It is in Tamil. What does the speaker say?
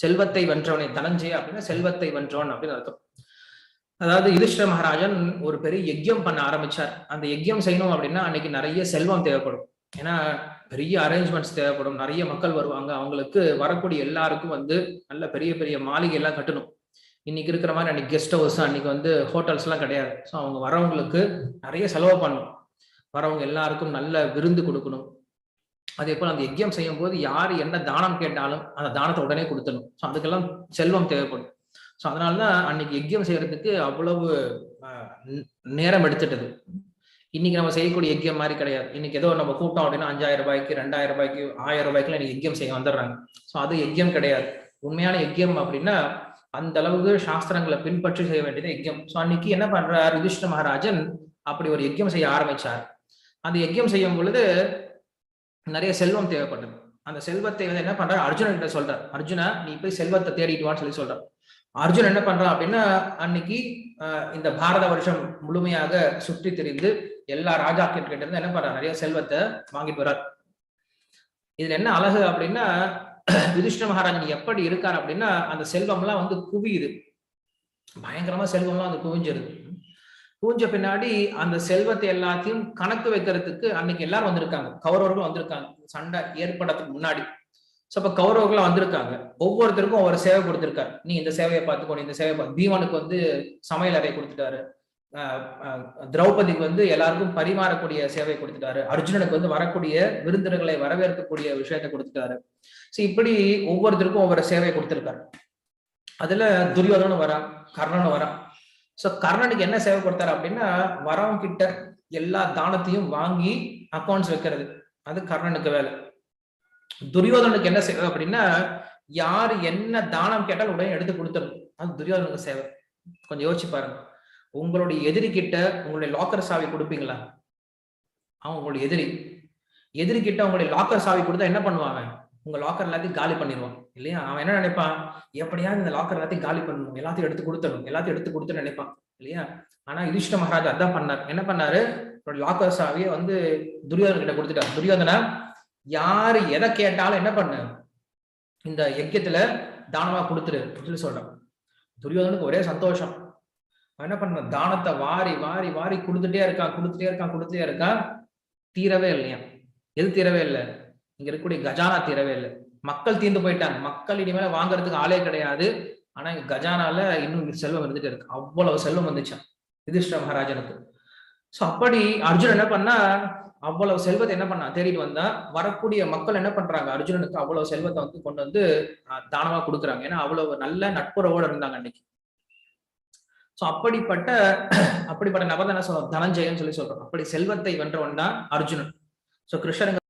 செல்வத்தை வென்றவனை தனஞ்சய அப்படின்னா செல்வத்தை வென்றவன் அப்படின்னு அர்த்தம். அதாவது யுதிஷ்ட மகாராஜன் ஒரு பெரிய யஜ்யம் பண்ண ஆரம்பிச்சார். அந்த யஜ்யம் செய்யணும் அப்படின்னா அன்னைக்கு நிறைய செல்வம் தேவைப்படும். ஏன்னா பெரிய அரேஞ்ச்மெண்ட்ஸ் தேவைப்படும். நிறைய மக்கள் வருவாங்க. அவங்களுக்கு வரக்கூடிய எல்லாருக்கும் வந்து நல்ல பெரிய பெரிய மாளிகை எல்லாம் கட்டணும். இன்னைக்கு இருக்கிற மாதிரி அன்னைக்கு கெஸ்ட் ஹவுஸ் அன்னைக்கு வந்து ஹோட்டல்ஸ் எல்லாம் கிடையாது. ஸோ அவங்க வரவங்களுக்கு நிறைய செலவு பண்ணணும். வரவங்க எல்லாருக்கும் நல்ல விருந்து கொடுக்கணும். அதே போல் அந்த யஜ்யம் செய்யும் போது யார் என்ன தானம் கேட்டாலும் அந்த தானத்தை உடனே கொடுத்துடும் ஸோ அதுக்கெல்லாம் செல்வம் தேவைப்படும். ஸோ அதனாலதான் அன்னைக்கு யஜ்யம் செய்யறதுக்கு அவ்வளவு நேரம் எடுத்துட்டது. இன்னைக்கு நம்ம செய்யக்கூடிய யஜ்யம் மாதிரி கிடையாது. இன்னைக்கு ஏதோ நம்ம கூட்டம் அப்படின்னா அஞ்சாயிரம் ரூபாய்க்கு ரெண்டாயிரம் ரூபாய்க்கு ஆயிரம் ரூபாய்க்குலாம் இன்னைக்கு யஜ்யம் செய்ய வந்துடுறாங்க. ஸோ அது யஜ்யம் கிடையாது. உண்மையான யஜ்யம் அப்படின்னா அந்த அளவுக்கு சாஸ்திரங்களை பின்பற்றி செய்ய வேண்டியது யஜ்யம். ஸோ அன்னைக்கு என்ன பண்றார் யுதிஷ்ட மகாராஜன் அப்படி ஒரு யஜ்யம் செய்ய ஆரம்பிச்சார். அந்த யஜ்யம் செய்யும் பொழுது நிறைய செல்வம் தேவைப்பட்டது அந்த செல்வத்தை வந்து என்ன பண்றாரு? அர்ஜுனன் கிட்ட சொல்றார். அர்ஜுனா நீ போய் செல்வத்தை தேடிட்டு வான்னு சொல்லி சொல்றான் அர்ஜுன் என்ன பண்றான் அப்படின்னா அன்னைக்கு இந்த பாரத வருஷம் முழுமையாக சுற்றி திரிந்து எல்லா ராஜாக்கள் கிட்ட இருந்து என்ன பண்றாரு? நிறைய செல்வத்தை வாங்கிட்டு வர்றார். இதுல என்ன அழகு அப்படின்னா யுதிஷ்ட மகாராஜன் எப்படி இருக்கார் அப்படின்னா அந்த செல்வம்லாம் வந்து குவியுது. பயங்கரமா செல்வம்லாம் வந்து குவிஞ்சிருது. பூஞ்ச பின்னாடி அந்த செல்வத்தை எல்லாத்தையும் கணக்கு வைக்கிறதுக்கு அன்னைக்கு எல்லாரும் வந்திருக்காங்க. கௌரவர்கள் வந்திருக்காங்க. சண்டை ஏற்படுறதுக்கு முன்னாடி. ஸோ அப்ப கௌரவர்கள் வந்திருக்காங்க. ஒவ்வொருத்தருக்கும் ஒவ்வொரு சேவை கொடுத்திருக்காரு. நீ இந்த சேவையை பார்த்துக்கோ இந்த சேவை பார்த்து. பீமனுக்கு வந்து சமையல் அறை கொடுத்துட்டாரு. திரௌபதிக்கு வந்து எல்லாருக்கும் பரிமாறக்கூடிய சேவை கொடுத்துட்டாரு. அர்ஜுனனுக்கு வந்து வரக்கூடிய விருந்தினர்களை வரவேற்கக்கூடிய விஷயத்தை கொடுத்துட்டாரு. ஸோ இப்படி ஒவ்வொருத்தருக்கும் ஒவ்வொரு சேவை கொடுத்திருக்காரு. அதுல துரியோதனும் வரா கர்ணனும் வரான் ஸோ கர்ணனுக்கு என்ன சேவை கொடுத்தாரு அப்படின்னா வரவங்க கிட்ட எல்லா தானத்தையும் வாங்கி அக்கௌண்ட்ஸ் வைக்கிறது. அது கர்ணனுக்கு வேலை. துரியோதனுக்கு என்ன சேவை அப்படின்னா யார் என்ன தானம் கேட்டால் உடனே எடுத்து கொடுத்துடணும். அது துரியோதனுக்கு சேவை. கொஞ்சம் யோசிச்சு பாருங்க. உங்களுடைய எதிரி கிட்ட உங்களுடைய லாக்கர் சாவி கொடுப்பீங்களா? அவன் உங்களுடைய எதிரி. எதிரி கிட்ட உங்களுடைய லாக்கர் சாவி கொடுத்தா என்ன பண்ணுவாங்க? உங்க லாக்கர் எல்லாத்தையும் காலி பண்ணிடுவான் இல்லையா? அவன் என்ன நினைப்பான்? எப்படியாவது இந்த லாக்கர் எல்லாத்தையும் காலி பண்ணணும். எல்லாத்தையும் எடுத்து கொடுத்துடணும். எல்லாத்தையும் எடுத்து கொடுத்து நினைப்பான். இல்லையா? ஆனா யுதிஷ்ட மகாராஜா அதான் பண்ணார். என்ன பண்ணாரு? லாக்கர் சாவியை வந்து துரியோதன கிட்ட கொடுத்துட்டார். துரியோதனா யாரு எதை கேட்டாலும் என்ன பண்ணு? இந்த யஜ்யத்துல தானமா கொடுத்துரு. சொல்லி சொல்றான். துரியோதனுக்கு ஒரே சந்தோஷம். என்ன பண்ண தானத்தை வாரி வாரி வாரி கொடுத்துட்டே இருக்கான். கொடுத்துட்டே இருக்கான். கொடுத்துட்டே இருக்கான். தீரவே இல்லையா எது தீரவே இல்லை? இங்க இருக்கக்கூடிய கஜானா தீரவே இல்லை. மக்கள் தீர்ந்து போயிட்டாங்க. மக்கள் இனிமேல வாங்குறதுக்கு ஆளே கிடையாது. ஆனா இங்க கஜானால இன்னும் செல்வம் இருந்துட்டு இருக்கு. அவ்வளவு செல்வம் வந்துச்சான் யுதிஷ்ட மகாராஜனுக்கு. சோ அப்படி அர்ஜுன் என்ன பண்ணா அவ்வளவு செல்வத்தை என்ன பண்ணா தேடிட்டு வந்தா வரக்கூடிய மக்கள் என்ன பண்றாங்க? அர்ஜுனனுக்கு அவ்வளவு செல்வத்தை வந்து கொண்டு வந்து தானமா கொடுக்குறாங்க. ஏன்னா அவ்வளவு நல்ல நட்புறவோட இருந்தாங்க அன்னைக்கு. சோ அப்படிப்பட்ட அப்படிப்பட்ட நபர் என்ன சொல்றோம் தனஞ்சயன் சொல்லி சொல்றோம் அப்படி செல்வத்தை வென்றவன் தான் அர்ஜுனன். சோ கிருஷ்ணன்